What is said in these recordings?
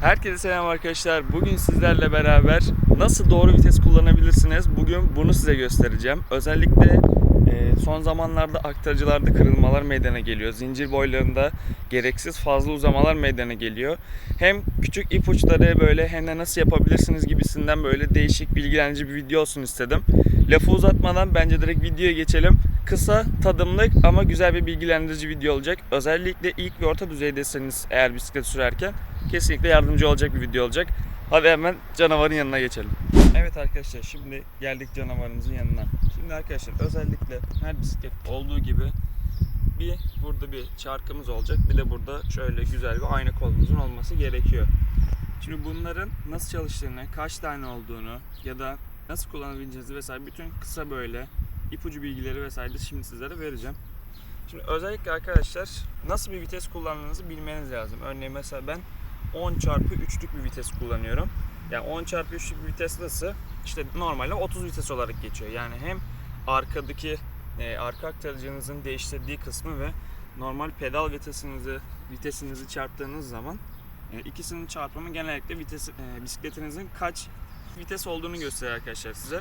Herkese selam arkadaşlar. Bugün sizlerle beraber nasıl doğru vites kullanabilirsiniz? Bugün bunu size göstereceğim. Özellikle e, son zamanlarda aktarıcılarda kırılmalar meydana geliyor. Zincir boylarında gereksiz fazla uzamalar meydana geliyor. Hem küçük ipuçları böyle hem de nasıl yapabilirsiniz gibisinden böyle değişik bilgilendirici bir video olsun istedim. Lafı uzatmadan bence direkt videoya geçelim. Kısa, tadımlık ama güzel bir bilgilendirici video olacak. Özellikle ilk ve orta düzeydeyseniz eğer bisiklet sürerken kesinlikle yardımcı olacak bir video olacak. Hadi hemen canavarın yanına geçelim. Evet arkadaşlar şimdi geldik canavarımızın yanına. Şimdi arkadaşlar özellikle her bisiklet olduğu gibi bir burada bir çarkımız olacak. Bir de burada şöyle güzel bir ayna kolumuzun olması gerekiyor. Şimdi bunların nasıl çalıştığını, kaç tane olduğunu ya da nasıl kullanabileceğinizi vesaire bütün kısa böyle ipucu bilgileri vesaire şimdi sizlere vereceğim. Şimdi özellikle arkadaşlar nasıl bir vites kullandığınızı bilmeniz lazım. Örneğin mesela ben 10 çarpı 3'lük bir vites kullanıyorum. Yani 10 çarpı 3'lük bir vites nasıl? İşte normalde 30 vites olarak geçiyor. Yani hem arkadaki e, arka aktarıcınızın değiştirdiği kısmı ve normal pedal vitesinizi vitesinizi çarptığınız zaman e, ikisinin çarpımı genellikle vites e, bisikletinizin kaç vites olduğunu gösteriyor arkadaşlar size.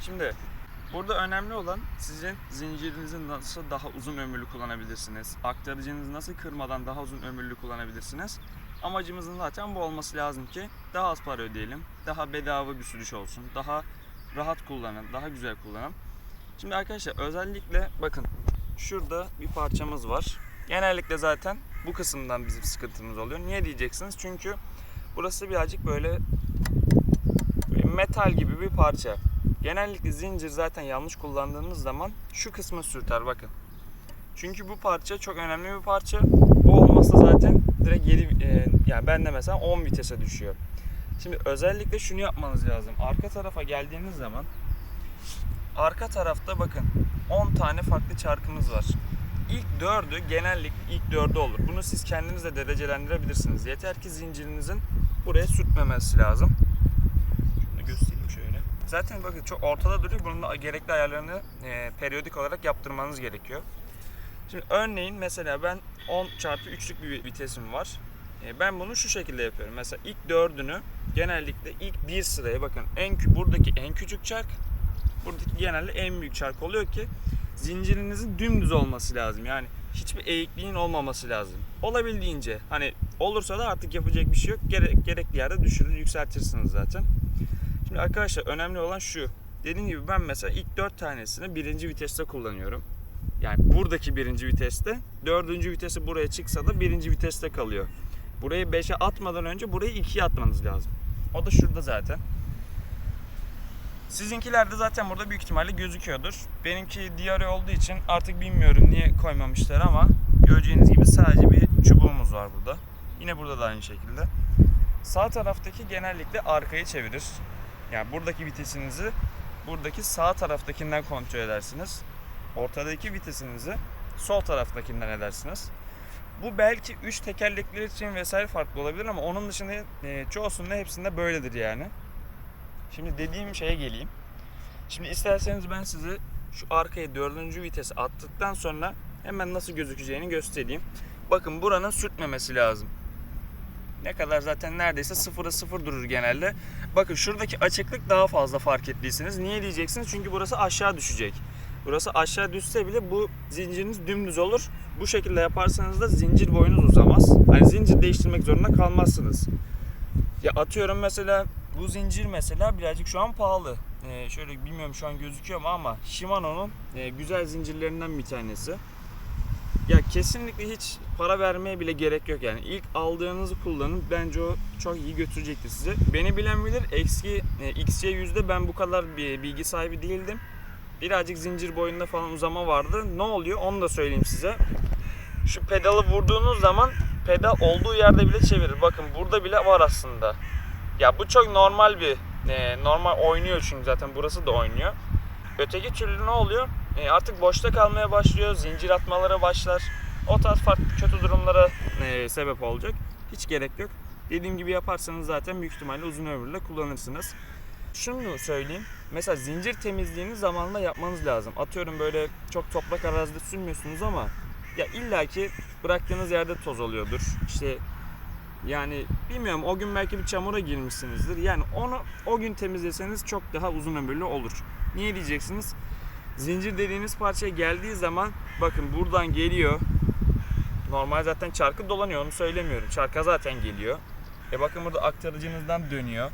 Şimdi burada önemli olan sizin zincirinizi nasıl daha uzun ömürlü kullanabilirsiniz. Aktarıcınızı nasıl kırmadan daha uzun ömürlü kullanabilirsiniz. Amacımızın zaten bu olması lazım ki daha az para ödeyelim, daha bedava bir sürüş olsun, daha rahat kullanın, daha güzel kullanın. Şimdi arkadaşlar özellikle bakın şurada bir parçamız var. Genellikle zaten bu kısımdan bizim sıkıntımız oluyor. Niye diyeceksiniz? Çünkü burası birazcık böyle, metal gibi bir parça. Genellikle zincir zaten yanlış kullandığınız zaman şu kısmı sürter bakın. Çünkü bu parça çok önemli bir parça. Bu olmazsa zaten direkt 7 e, yani ben de mesela 10 vitese düşüyor. Şimdi özellikle şunu yapmanız lazım. Arka tarafa geldiğiniz zaman arka tarafta bakın 10 tane farklı çarkımız var. İlk dördü genellikle ilk dördü olur. Bunu siz kendiniz de derecelendirebilirsiniz. Yeter ki zincirinizin buraya sürtmemesi lazım. Zaten bakın çok ortada duruyor. Bunun da gerekli ayarlarını e, periyodik olarak yaptırmanız gerekiyor. Şimdi örneğin mesela ben 10 çarpı 3'lük bir vitesim var. E, Ben bunu şu şekilde yapıyorum. Mesela ilk dördünü genellikle ilk bir sıraya bakın en buradaki en küçük çark buradaki genelde en büyük çark oluyor ki zincirinizin dümdüz olması lazım. Yani hiçbir eğikliğin olmaması lazım. Olabildiğince hani olursa da artık yapacak bir şey yok. Gere- gerekli yerde düşürür, yükseltirsiniz zaten. Şimdi arkadaşlar önemli olan şu. Dediğim gibi ben mesela ilk 4 tanesini birinci viteste kullanıyorum. Yani buradaki birinci viteste, dördüncü vitesi buraya çıksa da birinci viteste kalıyor. Burayı 5'e atmadan önce burayı 2'ye atmanız lazım. O da şurada zaten. Sizinkilerde zaten burada büyük ihtimalle gözüküyordur. Benimki diğeri olduğu için artık bilmiyorum niye koymamışlar ama göreceğiniz gibi sadece bir çubuğumuz var burada. Yine burada da aynı şekilde. Sağ taraftaki genellikle arkayı çevirir. Yani buradaki vitesinizi buradaki sağ taraftakinden kontrol edersiniz. Ortadaki vitesinizi sol taraftakinden edersiniz. Bu belki 3 tekerlekler için vesaire farklı olabilir ama onun dışında e, çoğusunda hepsinde böyledir yani. Şimdi dediğim şeye geleyim. Şimdi isterseniz ben size şu arkaya dördüncü vitesi attıktan sonra hemen nasıl gözükeceğini göstereyim. Bakın buranın sürtmemesi lazım. Ne kadar zaten neredeyse sıfıra sıfır durur genelde. Bakın şuradaki açıklık daha fazla fark ettiyseniz. Niye diyeceksiniz? Çünkü burası aşağı düşecek. Burası aşağı düşse bile bu zinciriniz dümdüz olur. Bu şekilde yaparsanız da zincir boyunuz uzamaz. Hani zincir değiştirmek zorunda kalmazsınız. Ya atıyorum mesela bu zincir mesela birazcık şu an pahalı. Ee, şöyle bilmiyorum şu an gözüküyor mu ama Shimano'nun e, güzel zincirlerinden bir tanesi. Ya kesinlikle hiç para vermeye bile gerek yok yani. İlk aldığınızı kullanın. Bence o çok iyi götürecektir sizi. Beni bilen bilir. Eski e, XC100'de ben bu kadar bir bilgi sahibi değildim. Birazcık zincir boyunda falan uzama vardı. Ne oluyor onu da söyleyeyim size. Şu pedalı vurduğunuz zaman pedal olduğu yerde bile çevirir. Bakın burada bile var aslında. Ya bu çok normal bir e, normal oynuyor çünkü zaten burası da oynuyor. Öteki türlü ne oluyor? E, artık boşta kalmaya başlıyor, zincir atmalara başlar. O tarz farklı kötü durumlara e, sebep olacak. Hiç gerek yok. Dediğim gibi yaparsanız zaten büyük ihtimalle uzun ömürle kullanırsınız. Şunu söyleyeyim. Mesela zincir temizliğini zamanla yapmanız lazım. Atıyorum böyle çok toprak arazide sürmüyorsunuz ama ya illaki bıraktığınız yerde toz oluyordur. İşte Yani bilmiyorum o gün belki bir çamura girmişsinizdir. Yani onu o gün temizleseniz çok daha uzun ömürlü olur. Niye diyeceksiniz? Zincir dediğiniz parçaya geldiği zaman bakın buradan geliyor. Normal zaten çarkı dolanıyor onu söylemiyorum. Çarka zaten geliyor. E bakın burada aktarıcınızdan dönüyor.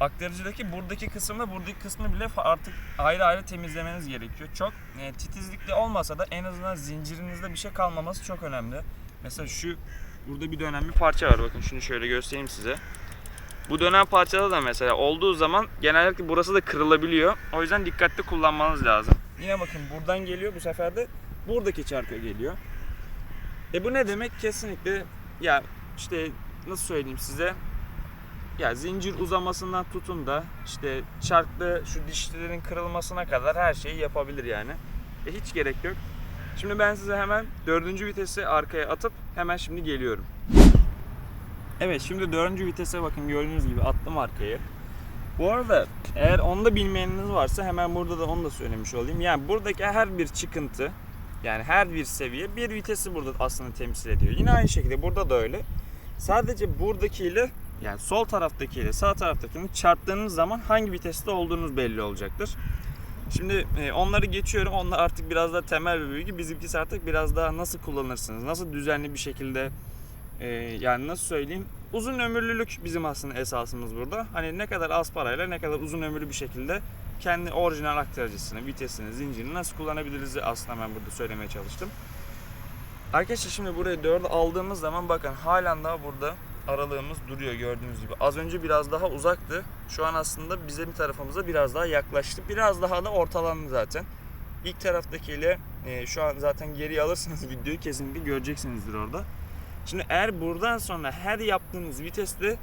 Aktarıcıdaki buradaki kısımda buradaki kısmı bile artık ayrı ayrı temizlemeniz gerekiyor. Çok e, titizlikle olmasa da en azından zincirinizde bir şey kalmaması çok önemli. Mesela şu burada bir dönen bir parça var. Bakın şunu şöyle göstereyim size. Bu dönen parçada da mesela olduğu zaman genellikle burası da kırılabiliyor. O yüzden dikkatli kullanmanız lazım. Yine bakın buradan geliyor bu sefer de buradaki çarka geliyor. E bu ne demek? Kesinlikle ya işte nasıl söyleyeyim size ya zincir uzamasından tutun da işte çarklı şu dişlilerin kırılmasına kadar her şeyi yapabilir yani. E hiç gerek yok. Şimdi ben size hemen dördüncü vitesi arkaya atıp hemen şimdi geliyorum. Evet şimdi dördüncü vitese bakın gördüğünüz gibi attım arkaya. Bu arada eğer onu da bilmeyeniniz varsa hemen burada da onu da söylemiş olayım. Yani buradaki her bir çıkıntı yani her bir seviye bir vitesi burada aslında temsil ediyor. Yine aynı şekilde burada da öyle. Sadece buradakiyle yani sol taraftakiyle sağ taraftakini çarptığınız zaman hangi viteste olduğunuz belli olacaktır. Şimdi e, onları geçiyorum. Onlar artık biraz daha temel bir bilgi. Bizimkisi artık biraz daha nasıl kullanırsınız? Nasıl düzenli bir şekilde e, yani nasıl söyleyeyim? Uzun ömürlülük bizim aslında esasımız burada. Hani ne kadar az parayla ne kadar uzun ömürlü bir şekilde kendi orijinal aktarıcısını, vitesini, zincirini nasıl kullanabiliriz aslında ben burada söylemeye çalıştım. Arkadaşlar şimdi buraya 4'ü aldığımız zaman bakın halen daha burada aralığımız duruyor gördüğünüz gibi. Az önce biraz daha uzaktı. Şu an aslında bizim tarafımıza biraz daha yaklaştı. Biraz daha da ortalandı zaten. İlk taraftakiyle e, şu an zaten geriye alırsanız videoyu kesinlikle göreceksinizdir orada. Şimdi eğer buradan sonra her yaptığınız viteste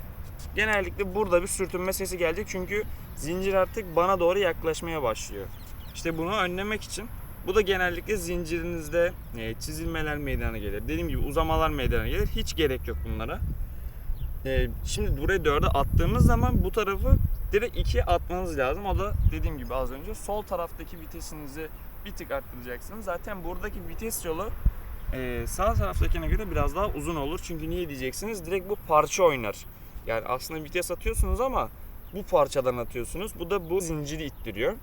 genellikle burada bir sürtünme sesi gelecek. Çünkü zincir artık bana doğru yaklaşmaya başlıyor. İşte bunu önlemek için bu da genellikle zincirinizde e, çizilmeler meydana gelir. Dediğim gibi uzamalar meydana gelir. Hiç gerek yok bunlara. E, şimdi buraya 4'e attığımız zaman bu tarafı direkt 2'ye atmanız lazım. O da dediğim gibi az önce sol taraftaki vitesinizi bir tık arttıracaksınız. Zaten buradaki vites yolu e, sağ taraftakine göre biraz daha uzun olur. Çünkü niye diyeceksiniz? Direkt bu parça oynar. Yani aslında vites atıyorsunuz ama bu parçadan atıyorsunuz. Bu da bu zinciri ittiriyor.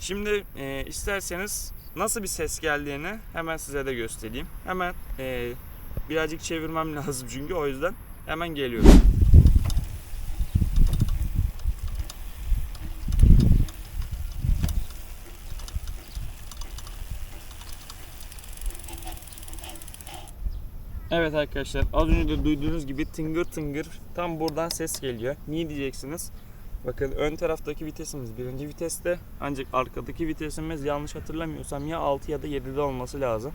Şimdi e, isterseniz nasıl bir ses geldiğini hemen size de göstereyim. Hemen e, birazcık çevirmem lazım çünkü o yüzden hemen geliyorum. Evet arkadaşlar az önce de duyduğunuz gibi tıngır tıngır tam buradan ses geliyor. Niye diyeceksiniz? Bakın ön taraftaki vitesimiz birinci viteste ancak arkadaki vitesimiz yanlış hatırlamıyorsam ya 6 ya da 7'de olması lazım.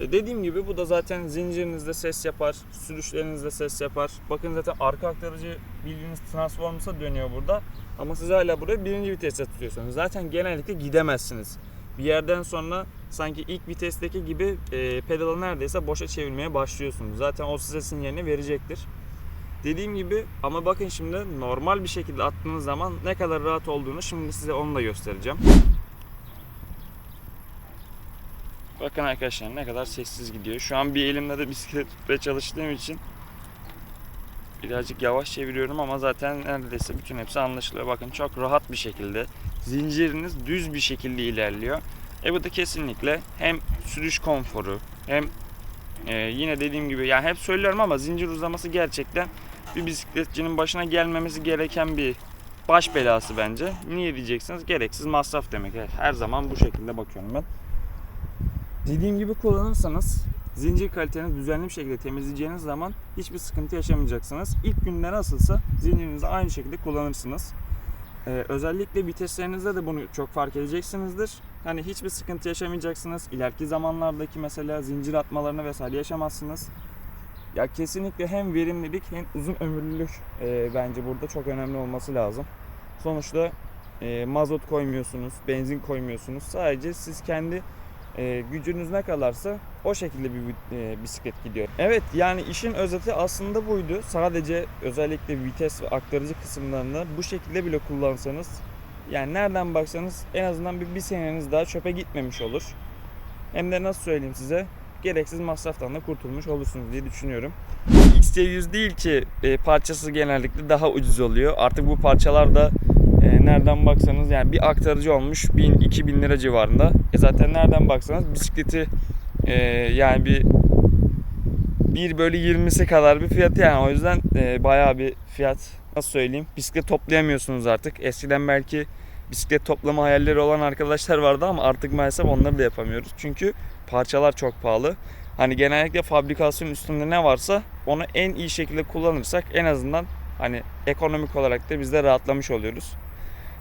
E dediğim gibi bu da zaten zincirinizde ses yapar, sürüşlerinizde ses yapar. Bakın zaten arka aktarıcı bildiğiniz transformersa dönüyor burada. Ama siz hala buraya birinci viteste tutuyorsunuz. Zaten genellikle gidemezsiniz. Bir yerden sonra sanki ilk vitesteki gibi e, pedalı neredeyse boşa çevirmeye başlıyorsunuz. Zaten o size sinyalini verecektir. Dediğim gibi ama bakın şimdi normal bir şekilde attığınız zaman ne kadar rahat olduğunu şimdi size onu da göstereceğim. Bakın arkadaşlar ne kadar sessiz gidiyor. Şu an bir elimle de bisikletle çalıştığım için birazcık yavaş çeviriyorum ama zaten neredeyse bütün hepsi anlaşılıyor. Bakın çok rahat bir şekilde zinciriniz düz bir şekilde ilerliyor. E bu da kesinlikle hem sürüş konforu hem e, yine dediğim gibi yani hep söylüyorum ama zincir uzaması gerçekten bir bisikletçinin başına gelmemesi gereken bir baş belası bence. Niye diyeceksiniz? Gereksiz masraf demek. Her zaman bu şekilde bakıyorum ben. Dediğim gibi kullanırsanız zincir kalitenizi düzenli bir şekilde temizleyeceğiniz zaman hiçbir sıkıntı yaşamayacaksınız. İlk günde nasılsa zincirinizi aynı şekilde kullanırsınız. Ee, özellikle viteslerinizde de bunu çok fark edeceksinizdir. Hani hiçbir sıkıntı yaşamayacaksınız. İleriki zamanlardaki mesela zincir atmalarını vesaire yaşamazsınız. Ya kesinlikle hem verimlilik hem uzun ömürlülük e, bence burada çok önemli olması lazım. Sonuçta e, mazot koymuyorsunuz, benzin koymuyorsunuz. Sadece siz kendi e, gücünüz ne kadarsa o şekilde bir e, bisiklet gidiyor. Evet yani işin özeti aslında buydu. Sadece özellikle vites ve aktarıcı kısımlarını bu şekilde bile kullansanız yani nereden baksanız en azından bir, bir seneniz daha çöpe gitmemiş olur. Hem de nasıl söyleyeyim size gereksiz masraftan da kurtulmuş olursunuz diye düşünüyorum. XT100 değil ki e, parçası genellikle daha ucuz oluyor. Artık bu parçalar da e, nereden baksanız yani bir aktarıcı olmuş 1000-2000 lira civarında. E zaten nereden baksanız bisikleti e, yani bir 1 bölü 20'si kadar bir fiyat yani o yüzden e, bayağı bir fiyat nasıl söyleyeyim bisiklet toplayamıyorsunuz artık. Eskiden belki bisiklet toplama hayalleri olan arkadaşlar vardı ama artık maalesef onları da yapamıyoruz. Çünkü parçalar çok pahalı. Hani genellikle fabrikasyon üstünde ne varsa onu en iyi şekilde kullanırsak en azından hani ekonomik olarak da biz de rahatlamış oluyoruz.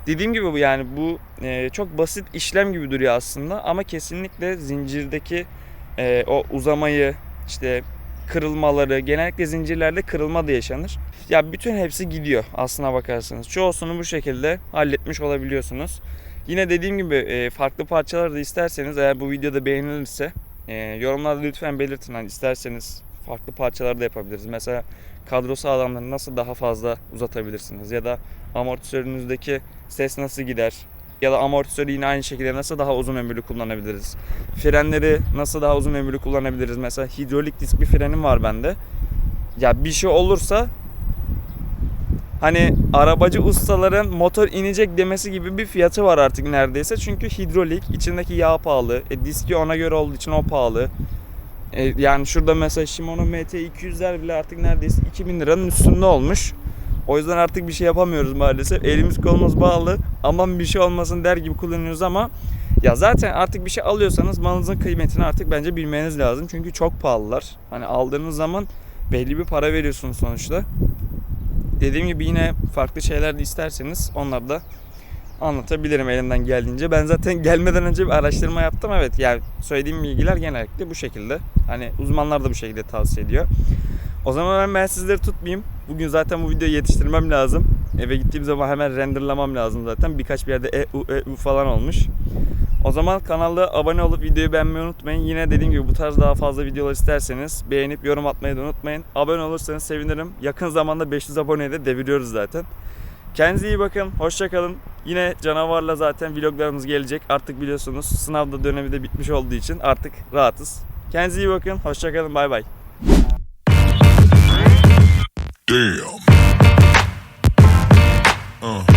Dediğim gibi bu yani bu e, çok basit işlem gibi duruyor aslında ama kesinlikle zincirdeki e, o uzamayı işte kırılmaları genellikle zincirlerde kırılma da yaşanır. Ya bütün hepsi gidiyor aslına bakarsanız. Çoğusunu bu şekilde halletmiş olabiliyorsunuz. Yine dediğim gibi e, farklı parçalar da isterseniz eğer bu videoda beğenilirse e, yorumlarda lütfen belirtin. Hani isterseniz farklı parçalar da yapabiliriz. Mesela kadrosu alanları nasıl daha fazla uzatabilirsiniz ya da amortisörünüzdeki ses nasıl gider ya da amortisörü yine aynı şekilde nasıl daha uzun ömürlü kullanabiliriz. Frenleri nasıl daha uzun ömürlü kullanabiliriz. Mesela hidrolik disk bir frenim var bende. Ya bir şey olursa hani arabacı ustaların motor inecek demesi gibi bir fiyatı var artık neredeyse. Çünkü hidrolik, içindeki yağ pahalı. E, diski ona göre olduğu için o pahalı. E, yani şurada mesela Shimano MT200'ler bile artık neredeyse 2000 liranın üstünde olmuş. O yüzden artık bir şey yapamıyoruz maalesef. Elimiz kolumuz bağlı. Aman bir şey olmasın der gibi kullanıyoruz ama ya zaten artık bir şey alıyorsanız malınızın kıymetini artık bence bilmeniz lazım. Çünkü çok pahalılar. Hani aldığınız zaman belli bir para veriyorsunuz sonuçta. Dediğim gibi yine farklı şeyler de isterseniz onları da anlatabilirim elimden geldiğince. Ben zaten gelmeden önce bir araştırma yaptım. Evet yani söylediğim bilgiler genellikle bu şekilde. Hani uzmanlar da bu şekilde tavsiye ediyor. O zaman ben, ben sizleri tutmayayım. Bugün zaten bu videoyu yetiştirmem lazım. Eve gittiğim zaman hemen renderlamam lazım zaten. Birkaç bir yerde e, u, e, u falan olmuş. O zaman kanalda abone olup videoyu beğenmeyi unutmayın. Yine dediğim gibi bu tarz daha fazla videolar isterseniz beğenip yorum atmayı da unutmayın. Abone olursanız sevinirim. Yakın zamanda 500 aboneye de deviriyoruz zaten. Kendinize iyi bakın. Hoşçakalın. Yine canavarla zaten vloglarımız gelecek. Artık biliyorsunuz sınavda dönemi de bitmiş olduğu için artık rahatız. Kendinize iyi bakın. Hoşçakalın. Bay bay. Damn. Uh.